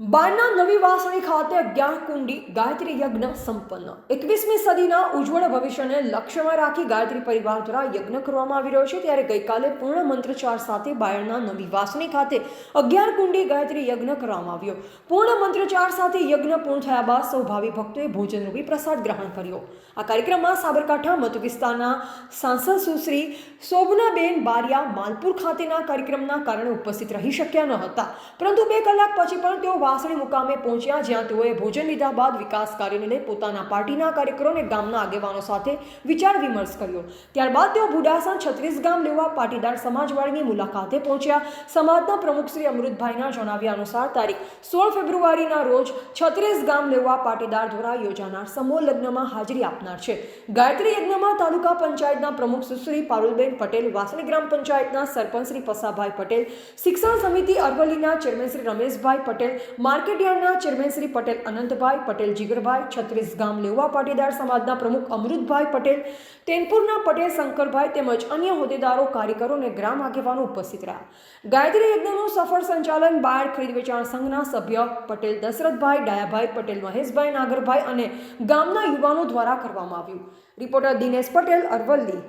બારના નવી વાસણી ખાતે અગિયાર કુંડી ગાયત્રી યજ્ઞ સંપન્ન. એકવીસમી સદીના ઉજ્જવળ ભવિષ્યને લક્ષ્યમાં રાખી ગાયત્રી પરિવાર દ્વારા યજ્ઞ કરવામાં આવી રહ્યો છે. ત્યારે ગઈકાલે પૂર્ણ મંત્રચાર સાથે બાયડના નવી વાસણી ખાતે અગિયાર કુંડી ગાયત્રી યજ્ઞ કરવામાં આવ્યો. પૂર્ણ મંત્રચાર સાથે યજ્ઞ પૂર્ણ થયા બાદ સૌ ભાવિ ભક્તોએ ભોજનરૂપી પ્રસાદ ગ્રહણ કર્યો. આ કાર્યક્રમમાં સાબરકાંઠા મત વિસ્તારના સાંસદ સુશ્રી શોભનાબેન બારિયા, માલપુર ખાતેના કાર્યક્રમના કારણે ઉપસ્થિત રહી શક્યા ન હતા. પરંતુ બે કલાક પછી પણ તેઓ વાસણી મુકામે પહોંચ્યા, જ્યાં તેઓએ ભોજન લીધા બાદ વિકાસ કાર્યોને પોતાના પાર્ટીના કાર્યકરો અને ગામના આગેવાનો સાથે વિચાર વિમર્શ કર્યો. ત્યારબાદ તેઓ બુડાસણ છત્રીસ ગામ લેવા પાટીદાર સમાજવાળીની મુલાકાતે પહોંચ્યા. સમાજના પ્રમુખ શ્રી અમૃતભાઈના જણાવ્યા અનુસાર તારીખ સોળ ફેબ્રુઆરીના રોજ છત્રીસ ગામ લેવા પાટીદાર દ્વારા યોજાનાર સમૂહ લગ્નમાં હાજરી આપનાર છે. ગાયત્રી યજ્ઞમાં તાલુકા પંચાયતના પ્રમુખ સુશ્રી પારુલબેન પટેલ, વાસણી ગ્રામ પંચાયતના સરપંચ શ્રી પસાભાઈ પટેલ, શિક્ષણ સમિતિ અરવલ્લીના ચેરમેન શ્રી રમેશભાઈ પટેલ માર્કેટયાર્ડના ચેરમેન શ્રી પટેલ અનંતભાઈ, પટેલ જીગરભાઈ, છત્રીસ ગામ લેવા પાટીદાર સમાજના પ્રમુખ અમૃતભાઈ પટેલ, તેનપુરના પટેલ શંકરભાઈ તેમજ અન્ય હોદ્દેદારો, કાર્યકરો અને ગ્રામ આગેવાનો ઉપસ્થિત રહ્યા. ગાયત્રી યજ્ઞનું સફળ સંચાલન બાળ ખરીદ વેચાણ સંઘના સભ્ય પટેલ દશરથભાઈ, ડાયાભાઈ પટેલ, મહેશભાઈ નાગરભાઈ અને ગામના યુવાનો દ્વારા કરવામાં આવ્યું. રિપોર્ટર દિનેશ પટેલ, અરવલ્લી.